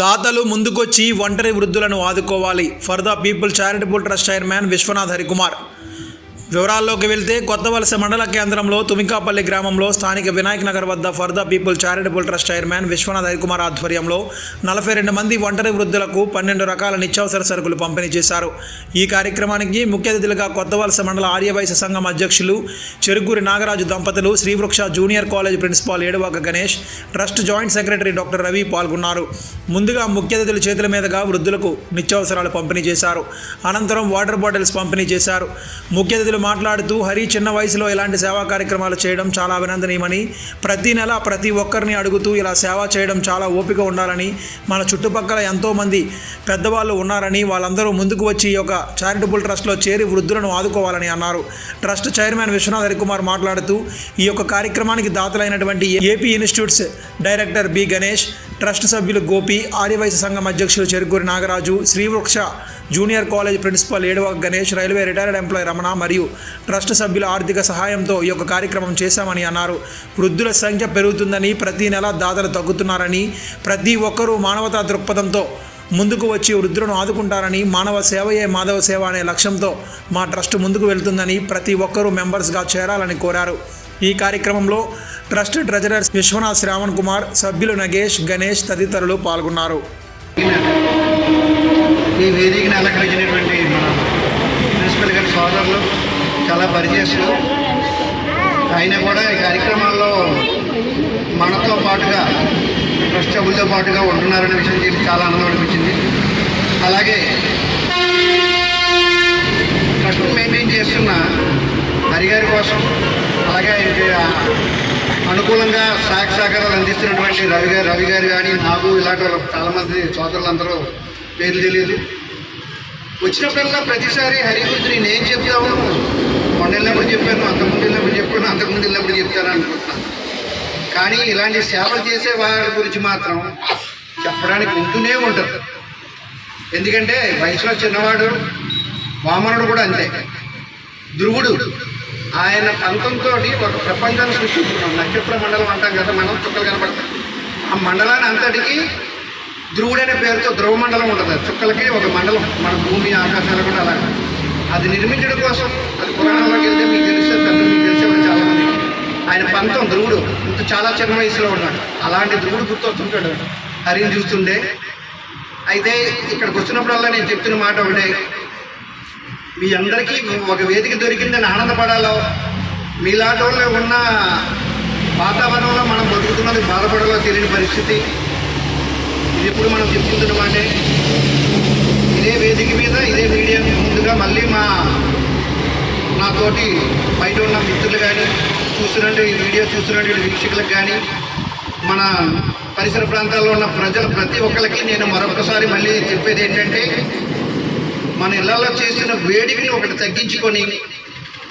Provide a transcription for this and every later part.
దాతలు ముందుకొచ్చి ఒంటరి వృద్ధులను ఆదుకోవాలి. For the people charitable trust chairman Vishwanath Harikumar వివరాల్లోకి వెళ్తే కొత్త వలస మండల కేంద్రంలో తుమికాపల్లి గ్రామంలో స్థానిక వినాయక్ నగర్ వద్ద for the people charitable trust chairman Vishwanath Harikumar ఆధ్వర్యంలో నలభై రెండు మంది ఒంటరి వృద్ధులకు పన్నెండు రకాల నిత్యావసర సరుకులు పంపిణీ చేశారు. ఈ కార్యక్రమానికి ముఖ్య అతిథులుగా కొత్త వలస మండల ఆర్యవైశ్య సంఘం అధ్యక్షులు చెరుగూరి నాగరాజు దంపతులు Srivriksha junior college principal Eduvaka Ganesh trust joint secretary doctor Ravi పాల్గొన్నారు. ముందుగా ముఖ్య అతిథుల చేతుల మీదుగా వృద్ధులకు నిత్యావసరాలు పంపిణీ చేశారు. అనంతరం వాటర్ బాటిల్స్ పంపిణీ చేశారు. ముఖ్య అతిథులు మాట్లాడుతూ హరి చిన్న వయసులో ఇలాంటి సేవా కార్యక్రమాలు చేయడం చాలా అభినందనీయమని ప్రతి నెల ప్రతి ఒక్కరిని అడుగుతూ ఇలా సేవ చేయడం చాలా ఓపిక ఉండాలని మన చుట్టుపక్కల ఎంతోమంది పెద్దవాళ్ళు ఉన్నారని వాళ్ళందరూ ముందుకు వచ్చి ఈ యొక్క చారిటబుల్ ట్రస్ట్లో చేరి వృద్ధులను ఆదుకోవాలని అన్నారు. ట్రస్ట్ చైర్మన్ విశ్వనాథ్ హరికుమార్ మాట్లాడుతూ ఈ యొక్క కార్యక్రమానికి దాతలైనటువంటి AP institutes director B Ganesh trust సభ్యులు గోపి ఆర్యవైశ్య సంఘం అధ్యక్షులు Cherukuri Nagaraju Srivriksha junior college principal Edava Ganesh railway retired employee Ramana మరియు ట్రస్ట్ సభ్యుల ఆర్థిక సహాయంతో ఈ యొక్క కార్యక్రమం చేశామని అన్నారు. వృద్ధుల సంఖ్య పెరుగుతుందని ప్రతి నెల దాతలు తగ్గుతున్నారని ప్రతి ఒక్కరూ మానవతా దృక్పథంతో ముందుకు వచ్చి వృద్ధులను ఆదుకుంటారని మానవ సేవయే మాధవ సేవ అనే లక్ష్యంతో మా ట్రస్ట్ ముందుకు వెళ్తుందని ప్రతి ఒక్కరూ మెంబర్స్గా చేరాలని కోరారు. ఈ కార్యక్రమంలో ట్రస్ట్ ట్రెజరర్ విశ్వనాథ్ శ్రావణ్ కుమార్ సభ్యులు నగేష్ గణేష్ తదితరులు పాల్గొన్నారు. ఈ వేదికను అలంకరించినటువంటి మన ప్రిన్సిపల్ గారి సోదరులు చాలా పరిచయస్తులు. ఆయన కూడా ఈ కార్యక్రమాల్లో మనతో పాటుగా ట్రస్ట్ సభ్యులతో పాటుగా ఉంటున్నారనే విషయం చెప్పి చాలా ఆనందం అనిపించింది. అలాగే ట్రస్ట్ మెయింటైన్ చేస్తున్న హరిగారి కోసం అలాగే ఇది అనుకూలంగా సహాయక సహకారాలు అందిస్తున్నటువంటి రవి గారు రవి గారు కానీ నాకు ఇలాంటి వాళ్ళు చాలామంది సోదరులందరూ పేర్లు తెలియదు. వచ్చినప్పుడల్లా ప్రతిసారి హరి గురించి నేను ఏం చెప్తాము మొన్న వెళ్ళినప్పుడు చెప్పాను అంతకుముందు వెళ్ళినప్పుడు చెప్పాను అంతకుముందు వెళ్ళినప్పుడు చెప్తాను అనుకుంటున్నాను కానీ ఇలాంటి సేవలు చేసే వారి గురించి మాత్రం చెప్పడానికి ఉంటూనే ఉంటుంది ఎందుకంటే వయసులో చిన్నవాడు వామనుడు కూడా అంతే. ధ్రువుడు ఆయన పంతంతో ఒక ప్రపంచాన్ని సృష్టించుకున్నాం నక్షత్ర మండలం అంటాం కదా మనం చుక్కలు కనపడతాయి. ఆ మండలాన్ని అంతటికి ధ్రువుడు అనే పేరుతో ధ్రువ మండలం ఉంటుంది. చుక్కలకి ఒక మండలం. మన భూమి ఆకాశాలు కూడా అలాగే. అది నిర్మించడం కోసం అది పురాణంలోకి వెళ్తే మీకు తెలిసే పెద్దలు మీకు తెలిసే చాలా మంది ఆయన పంతం ధ్రువుడు. ఇంత చాలా చిన్న వయసులో ఉన్నాడు. అలాంటి ధ్రువుడు గుర్తొస్తుంటాడు. హరిని చూస్తుండే అయితే ఇక్కడికి వచ్చినప్పుడల్లా నేను చెప్తున్న మాట ఒకటే. మీ అందరికీ ఒక వేదిక దొరికిందని ఆనందపడాలో? మీలాంటి ఉన్న వాతావరణంలో మనం బతుకుతున్నది బాధపడాలో తెలియని పరిస్థితి. ఇది ఇప్పుడు మనం చెప్తున్న ఇదే వేదిక మీద ఇదే మీడియా ముందుగా మళ్ళీ మా నాతోటి బయట ఉన్న మిత్రులు కానీ చూస్తున్నట్టు ఈ వీడియో చూస్తున్నటువంటి వీక్షకులకు కానీ మన పరిసర ప్రాంతాల్లో ఉన్న ప్రజలు ప్రతి ఒక్కరికి నేను మరొకసారి మళ్ళీ చెప్పేది ఏంటంటే మన ఇళ్ళలో చేస్తున్న వేడికని ఒకటి తగ్గించుకొని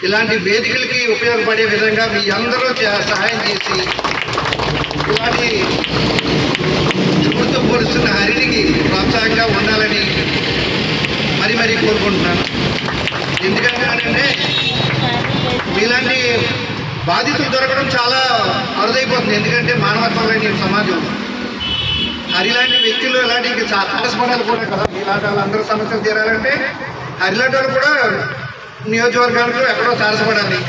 ఇలాంటి వేదికలకి ఉపయోగపడే విధంగా మీ అందరూ సహాయం చేసి ఇలాంటి ప్రభుత్వం పోలుస్తున్న హరినికి ప్రోత్సాహంగా ఉండాలని మరి మరీ కోరుకుంటున్నాను. ఎందుకంటే మీలాంటి బాధితులు దొరకడం చాలా అరుదైపోతుంది. ఎందుకంటే మానవత్వం లేని సమాజం. హరిలాంటి వ్యక్తులు ఇలాంటి తారసపడాలి కూడా కదా? ఇలాంటి వాళ్ళందరూ సమస్యలు తీరాలంటే హరిలాంటి వాళ్ళు కూడా నియోజకవర్గాలకు ఎక్కడో తారసపడాలి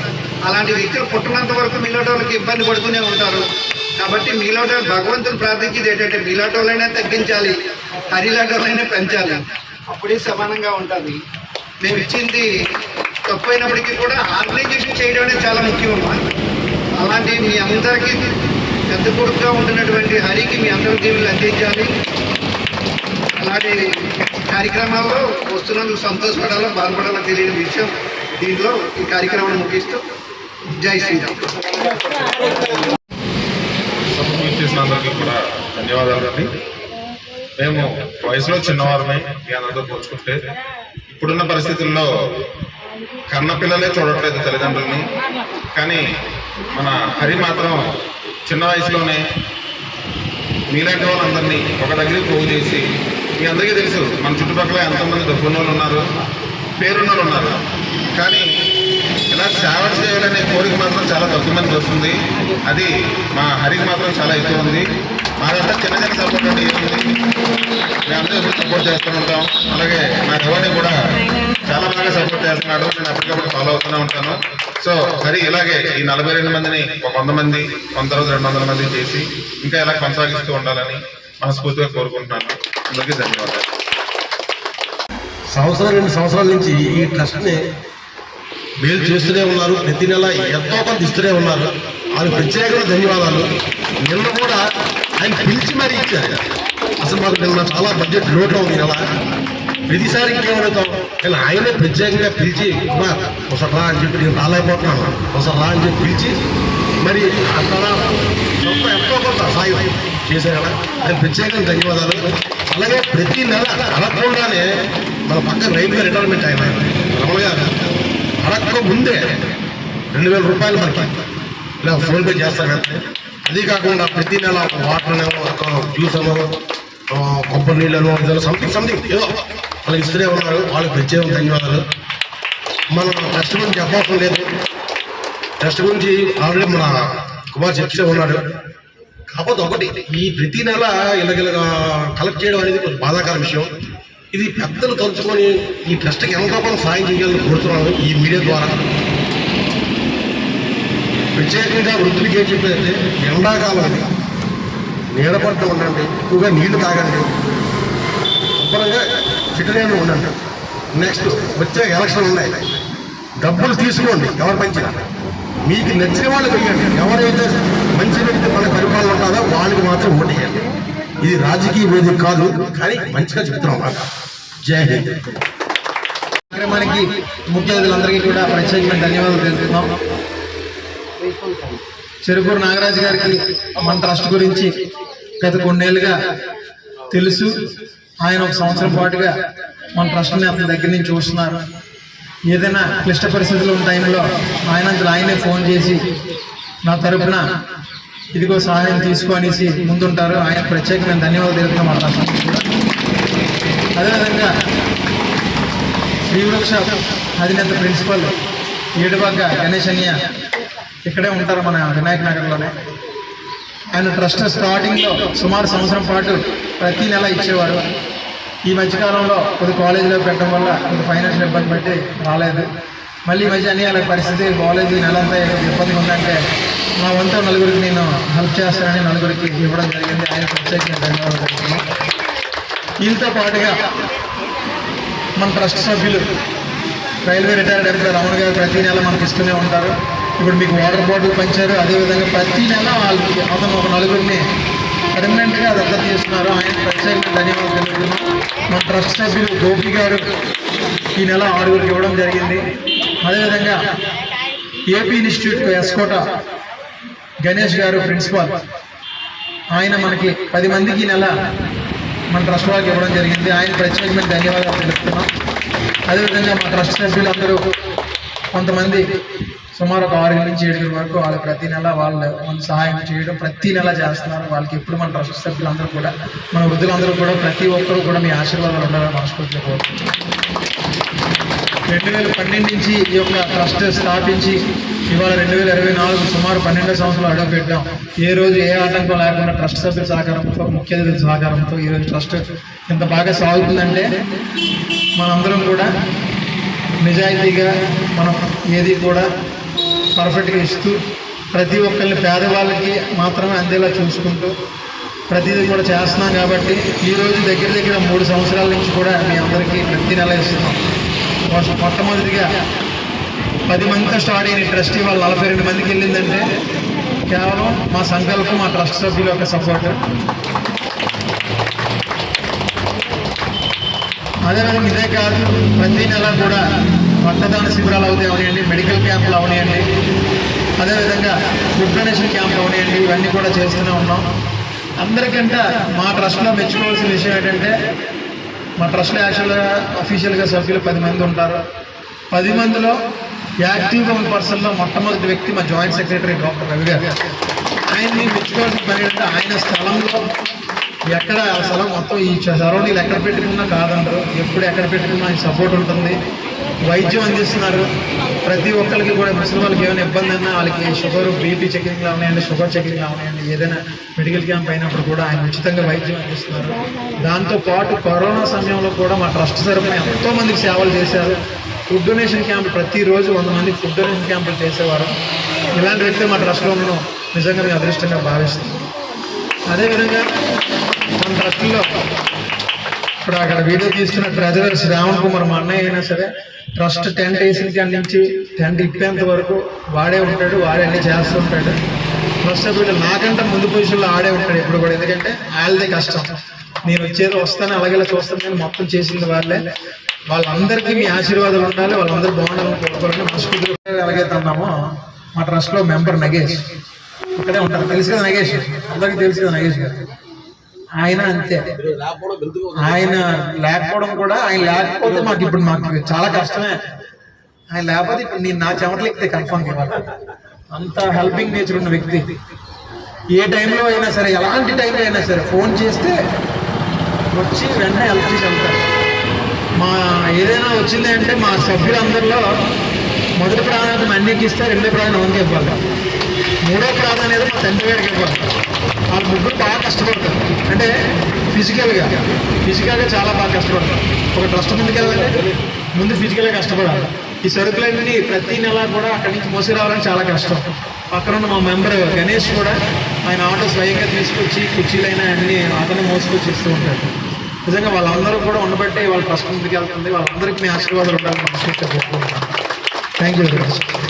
అలాంటి వ్యక్తులు పుట్టినంత వరకు మీలాంటి వాళ్ళకి ఇబ్బంది పడుతూనే ఉంటారు. కాబట్టి మీలాంటి భగవంతుని ప్రార్థించేది ఏంటంటే మీలాంటి వాళ్ళైనా తగ్గించాలి హరిలాంటి వాళ్ళైనా పెంచాలి. అప్పుడే సమానంగా ఉంటుంది. మేము ఇచ్చింది తప్పైనప్పటికీ కూడా ఆర్గనైజేషన్ చేయడం అనేది చాలా ముఖ్యం. అలాంటి మీ అందరికీ పెద్ద కొడుకుగా ఉంటున్నటువంటి హరికి మీ అందరి దీవులు అందించాలి. అలాంటి కార్యక్రమాల్లో వస్తున్నందుకు సంతోషపడాలో బాధపడాలో తెలియని విషయం దీంట్లో ఈ కార్యక్రమాన్ని ముగిస్తూ జై శ్రీరామ్. సభకు చేసిన అందరికీ కూడా మేము వయసులో చిన్నవారమే మీ అందరితో పోల్చుకుంటే ఇప్పుడున్న పరిస్థితుల్లో కన్న పిల్లలే చూడట్లేదు తల్లిదండ్రుల్ని. కానీ మన హరి మాత్రం చిన్న వయసులోనే మీలాంటి వాళ్ళందరినీ ఒక దగ్గరికి పోగు చేసి మీ అందరికీ తెలుసు మన చుట్టుపక్కల ఎంతోమంది డబ్బున్న వాళ్ళు ఉన్నారు పేరున్న వాళ్ళు ఉన్నారు. కానీ ఇలా సేవ చేయాలనే కోరిక మాత్రం చాలా తక్కువ మంది వస్తుంది. అది మా హరికి మాత్రం చాలా ఎక్కువ ఉంది. మాదంతా చిన్న చిన్న సపోర్ట్ అండి ఏముంది మేమంతా ఎప్పుడు సపోర్ట్ చేస్తూ ఉంటాం. అలాగే మా ఎవరిని కూడా చాలా బాగా సపోర్ట్ చేస్తున్నాడు. నేను ఎప్పటికప్పుడు ఫాలో అవుతూనే ఉంటాను. సో మరి ఇలాగే ఈ నలభై రెండు మందిని ఒక వంద మంది వంద రోజు రెండు వందల మంది చేసి ఇంకా ఇలా కొనసాగిస్తూ ఉండాలని మనస్ఫూర్తిగా కోరుకుంటున్నాను. అందరికీ ధన్యవాదాలు. సంవత్సరం రెండు సంవత్సరాల నుంచి ఈ ట్రస్ట్ని మేలు చేస్తూనే ఉన్నారు. ప్రతి నెల ఎంతో కొంత ఇస్తూనే ఉన్నారు. వాళ్ళకి ప్రత్యేకంగా ధన్యవాదాలు. నిన్న కూడా ఆయన పిలిచి మరీ ఇచ్చారు. అసలు మాకు నిన్న చాలా బడ్జెట్ లోట్లో ఉంది నెల ప్రతిసారి ఇంకేమడుగుతాం కానీ ఆయనే ప్రత్యేకంగా పిలిచి కుమార్ ఒకసారి రా అని చెప్పి నేను రాలేకపోతున్నాను. ఒకసారి రా అని చెప్పి పిలిచి మరి అక్కడ సొంత ఎంతో కొంత సాయం చేశారు కదా ఆయన ప్రత్యేకంగా ధన్యవాదాలు. అలాగే ప్రతి నెల అడగకుండానే మన పక్కన రైల్వే రిటైర్మెంట్ ఆయన రమణ గారు అడగక ముందే రెండు వేల రూపాయలు మనకి ఇలా ఫోన్పే చేస్తారు అంతే అది కాకుండా ప్రతి నెల ఒక వాటర్ ఒక జ్యూస్ అనో కొబ్బరి నీళ్ళనో ఏదో సంథింగ్ సంథింగ్ ఏదో వాళ్ళకి ఇస్తూనే ఉన్నారు. వాళ్ళకి ప్రత్యేక ధన్యవాదాలు. మనం ట్రస్ట్ గురించి చెప్పవసరం లేదు. ట్రస్ట్ గురించి ఆల్రెడీ మన కుమార్ చెప్తే ఉన్నాడు. కాకపోతే ఒకటి ఈ ప్రతి నెల ఇలాగిలాగా కలెక్ట్ చేయడం అనేది కొంచెం బాధాకర విషయం. ఇది పెద్దలు తలుచుకొని ఈ ట్రస్ట్కి ఎంతో మనం సాయం చేయాలని కోరుతున్నాను ఈ మీడియా ద్వారా. ప్రత్యేకంగా వృద్ధులకి ఏం చెప్పేదంటే ఎండాకాలం అది. నీడపడుతూ ఉండండి. ఎక్కువగా నీళ్ళు తాగండి. శుభ్రంగా సిటిజన్ ఉండండి. నెక్స్ట్ వచ్చే ఎలక్షన్ ఉన్నాయి. డబ్బులు తీసుకోండి ఎవరు మంచి మీకు నచ్చిన వాళ్ళు వెయ్యండి ఎవరైతే మంచి వ్యక్తి మన పరిపాలన ఉంటుందో వాళ్ళకి మాత్రం ఓటేయండి ఇది రాజకీయ వేదిక కాదు కానీ మంచిగా చెప్తున్నాం మాట జై హింద్. కార్యక్రమానికి ముఖ్య అతిథులందరికీ కూడా ప్రత్యేకమైన ధన్యవాదాలు తెలుపుతున్నాం. చెరుకూరు నాగరాజు గారికి మన ట్రస్ట్ గురించి గత కొన్నేళ్ళుగా తెలుసు. ఆయన ఒక సంవత్సరం పాటుగా మన ట్రస్ట్ని అతని దగ్గర నుంచి చూస్తున్నారు. ఏదైనా క్లిష్ట పరిస్థితులు ఉన్న టైంలో ఆయన ఆయనే ఫోన్ చేసి నా తరపున ఇదిగో సహాయం తీసుకో అనేసి ముందుంటారు. ఆయన ప్రత్యేకమైన ధన్యవాదాలు తెలుపుతాం మన అదేవిధంగా శ్రీవృక్ష అధినేత ప్రిన్సిపల్ ఏడుబాగ గణేష్ అన్య ఇక్కడే ఉంటారు మన వినాయక నగర్లోనే. ఆయన ట్రస్ట్ స్టార్టింగ్లో సుమారు సంవత్సరం పాటు ప్రతి నెల ఇచ్చేవారు. ఈ మధ్యకాలంలో కొద్ది కాలేజీలో పెట్టడం వల్ల కొద్ది ఫైనాన్షియల్ ఇబ్బంది పట్టి రాలేదు. మళ్ళీ మధ్య అన్ని పరిస్థితి కాలేజీ నెలంతా ఏదో ఇబ్బంది ఉందంటే నా వంతు నలుగురికి నేను హెల్ప్ చేస్తానని నలుగురికి ఇవ్వడం జరిగింది. ఆయన ప్రత్యేకంగా ధన్యవాదాలు వీళ్ళతో పాటుగా మన ట్రస్ట్ సభ్యులు రైల్వే రిటైర్డ్ ఎంప్లాయ్ రమణ గారు ప్రతి నెల మనకి ఇస్తూనే ఉంటారు. ఇప్పుడు మీకు వాటర్ బాటిల్ పంచారు. అదేవిధంగా ప్రతి నెల వాళ్ళకి అతను ఒక నలుగురిని పర్మనెంట్గా రద్దు చేస్తున్నారు ఆయన ప్రత్యేకంగా ధన్యవాదాలు తెలుపుతున్నాం మన ట్రస్ట్ సభ్యులు గోపి గారు ఈ నెల ఆరుగురికి ఇవ్వడం జరిగింది. అదేవిధంగా ఏపీ ఇన్స్టిట్యూట్ ఎస్కోట గణేష్ గారు ప్రిన్సిపాల్. ఆయన మనకి పది మందికి ఈ నెల మన ట్రస్ట్ వాళ్ళకి ఇవ్వడం జరిగింది. ఆయన ప్రత్యేకమైన ధన్యవాదాలు తెలుపుతున్నాం అదేవిధంగా మా ట్రస్ట్ సభ్యులందరూ కొంతమంది సుమారు ఒక ఆరు నుంచి ఏడుగురు వరకు వాళ్ళు ప్రతి నెల వాళ్ళు మనకు సహాయం చేయడం ప్రతి నెల చేస్తున్నారు. వాళ్ళకి ఎప్పుడు మన ట్రస్ట్ సభ్యులందరూ కూడా మన వృద్ధులందరూ కూడా ప్రతి ఒక్కరూ కూడా మీ ఆశీర్వాదాలు ఉండాలని మనస్ఫూర్తిగా రెండు వేల పన్నెండు నుంచి ఈ యొక్క ట్రస్ట్ స్థాపించి ఇవాళ రెండు వేల ఇరవై నాలుగు సుమారు పన్నెండో సంవత్సరాలు అడుగు పెట్టాం. ఏ రోజు ఏ ఆటంకం లేకుండా ట్రస్ట్ సభ్యుల సహకారంతో ముఖ్య అతిథుల సహకారంతో ఈరోజు ట్రస్ట్ ఇంత బాగా సాగుతుందంటే మనందరం కూడా నిజాయితీగా మనం ఏది కూడా పర్ఫెక్ట్గా ఇస్తూ ప్రతి ఒక్కరిని పేదవాళ్ళకి మాత్రమే అందేలా చూసుకుంటూ ప్రతిదీ కూడా చేస్తున్నాం కాబట్టి ఈ రోజు దగ్గర దగ్గర మూడు సంవత్సరాల నుంచి కూడా మీ అందరికీ ప్రతి నెల ఇస్తున్నాం. మొట్టమొదటిగా పది మందితో స్టార్ట్ అయిన ట్రస్ట్ ఇవాళ నలభై రెండు మందికి వెళ్ళిందంటే కేవలం మా సంకల్పం మా ట్రస్ట్ సభ్యుల యొక్క సపోర్ట్. అదేవిధంగా ఇదే కాదు ప్రతి నెల కూడా రక్తదాన శిబిరాలు అవుతాయి మెడికల్ క్యాంపులు అవనివ్వండి అదేవిధంగా ఫుడ్ డొనేషన్ క్యాంప్ అవనివ్వండి ఇవన్నీ కూడా చేస్తూనే ఉన్నాం. అందరికంటే మా ట్రస్ట్లో మెచ్చుకోవాల్సిన విషయం ఏంటంటే మా ట్రస్ట్లో యాక్చువల్గా అఫీషియల్గా సభ్యులు పది మంది ఉంటారు. పది మందిలో యాక్టివ్గా ఉన్న పర్సన్లో మొట్టమొదటి వ్యక్తి మా జాయింట్ సెక్రటరీ డాక్టర్ రవి గారు. ఆయన్ని మెచ్చుకోవాల్సిన పని ఏంటంటే ఆయన స్థలంలో ఎక్కడ ఆ స్థలం మొత్తం ఈ సరౌండింగ్ ఎక్కడ పెట్టుకున్నా కాదంటారు. ఎప్పుడు ఎక్కడ పెట్టుకున్నా ఆయన సపోర్ట్ ఉంటుంది. వైద్యం అందిస్తున్నారు. ప్రతి ఒక్కరికి కూడా ముసలి వాళ్ళకి ఏమైనా ఇబ్బంది అన్నా వాళ్ళకి షుగర్ బీపీ చెకింగ్లు ఉన్నాయండి షుగర్ చెకింగ్లు ఉన్నాయండి ఏదైనా మెడికల్ క్యాంప్ అయినప్పుడు కూడా ఆయన ఉచితంగా వైద్యం అందిస్తున్నారు. దాంతో పాటు కరోనా సమయంలో కూడా మా ట్రస్ట్ తరఫున ఎంతో మందికి సేవలు చేశారు. ఫుడ్ డొనేషన్ క్యాంప్ ప్రతిరోజు వంద మంది ఫుడ్ డొనేషన్ క్యాంపులు చేసేవారు. ఇలాంటి వ్యక్తి మా ట్రస్ట్లో ఉండడం నిజంగా మేము అదృష్టంగా భావిస్తున్నాం. అదేవిధంగా మన ట్రస్ట్లో ఇప్పుడు అక్కడ వీడియో తీస్తున్న ట్రెజరర్ శ్రావణ్ కుమార్ మా అన్నయ్య అయినా సరే ట్రస్ట్ టెంట్ వేసిన కాడి నుంచి టెంట్ ఇప్పేంత వరకు వాడే ఉంటాడు వాడే అన్ని చేస్తూ ఉంటాడు. ట్రస్ట్ సభ్యుడు నాకంటే ముందు పొజిషన్లో ఆడే ఉంటాడు ఇప్పుడు కూడా. ఎందుకంటే వాళ్ళదే కష్టం. నేను వచ్చేది వస్తాను అలాగే చూస్తాను. నేను మొత్తం చేసింది వాళ్ళే. వాళ్ళందరికీ మీ ఆశీర్వాదాలు ఉండాలి. వాళ్ళందరూ బాగుండాలని కోరుకోవాలని మనస్ఫూర్తిగా ఎలాగైతే ఉన్నామో మా ట్రస్ట్లో మెంబర్ నగేష్. ఇక్కడే ఉంటారు. తెలుసు కదా నగేష్? అందరికీ తెలుసు కదా నగేష్ గారు. ఆయన అంతే. ఆయన లేకపోవడం కూడా ఆయన లేకపోతే మాకు ఇప్పుడు మాకు చాలా కష్టమే. ఆయన లేకపోతే ఇప్పుడు నేను నా చెమటలు ఎక్కితే ఇవ్వాలి. అంత హెల్పింగ్ నేచర్ ఉన్న వ్యక్తి. ఏ టైంలో అయినా సరే ఎలాంటి టైంలో అయినా సరే ఫోన్ చేస్తే వచ్చి వెంటనే హెల్ప్ చేసి వెళ్తారు మా ఏదైనా వచ్చింది అంటే మా సభ్యులందరిలో మొదటి ప్రాధాన్యత అన్నికి ఇస్తే రెండో ప్రాధాన్యత వంకి ఇవ్వాలి. మూడో ప్రాధాన్యత మా తండ్రి గారికి ఇవ్వాలి ముగ్గురు బాగా కష్టపడతారు. అంటే ఫిజికల్గా ఫిజికల్గా చాలా బాగా కష్టపడతారు. ఒక ట్రస్ట్ ముందుకెళ్ళాలంటే ముందు ఫిజికల్గా కష్టపడాలి. ఈ సరుకులన్నీ ప్రతి నెల కూడా అక్కడి నుంచి మోసుకురావాలని చాలా కష్టం. పక్కన ఉన్న మా మెంబర్ గణేష్ కూడా ఆయన ఆటో స్వయంగా తీసుకొచ్చి కుర్చీలైనా అన్ని అతను మోసుకొచ్చి ఇస్తూ ఉంటాడు. నిజంగా వాళ్ళందరూ కూడా ఉండబట్టే వాళ్ళ ట్రస్ట్ ముందుకు వెళ్తుంది. వాళ్ళందరికీ మీ ఆశీర్వాదాలు ఉండాలని మనస్ఫూర్తిగా కోరుకుంటున్నాను. Thank you very much